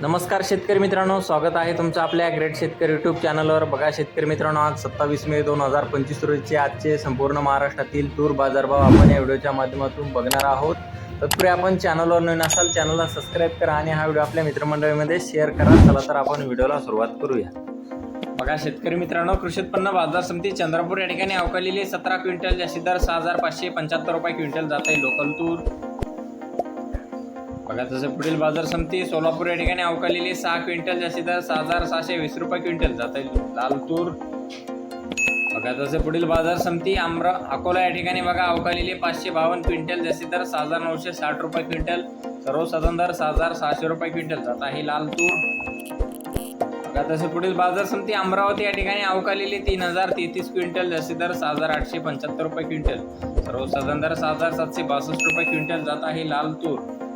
नमस्कार शेतकरी मित्रांनो स्वागत आहे तुमचं आपल्या ग्रेट शेतकरी यूट्यूब चॅनलवर बघा शेतकरी मित्रांनो आज सत्तावीस मे दोन हजार पंचवीस रोजीचे आजचे संपूर्ण महाराष्ट्रातील तूर बाजारभाव आपण या व्हिडिओच्या माध्यमातून बघणार आहोत. तत्पूर्वी आपण चॅनलवर नवीन असाल चॅनलला सबस्क्राईब करा आणि हा व्हिडिओ आपल्या मित्रमंडळीमध्ये शेअर करा. चला तर आपण व्हिडिओला सुरुवात करूया. बघा शेतकरी मित्रांनो कृषी उत्पन्न बाजार समिती चंद्रपूर या ठिकाणी अवकालेली सतरा क्विंटल जास्तीत दर सहा हजार पाचशे पंच्याहत्तर रुपये क्विंटल जात आहे लोकल तूर बघा तसं पुढील बाजार समिती सोलापूर या ठिकाणी अवकालेली सहा क्विंटल जास्तीत दर सहा हजार सहाशे वीस रुपये क्विंटल जात आहे. लाल तूर बघा तसे पुढील बाजार समिती आम्र अकोला या ठिकाणी बघा अवकालेली पाचशे बावन्न क्विंटल जास्तीत दर सहा हजार नऊशे साठ रुपये क्विंटल सर्वसाधारण दर सहा हजार सहाशे रुपये क्विंटल जात आहे लाल तूर बघा तसे पुढील बाजार समिती अमरावती या ठिकाणी अवकालेली तीन हजार तेहतीस क्विंटल जास्ती दर सहा हजार आठशे पंच्याहत्तर रुपये क्विंटल सर्वसाधारण दर सहा हजार सातशे बासष्ट रुपये क्विंटल जात आहे लाल तूर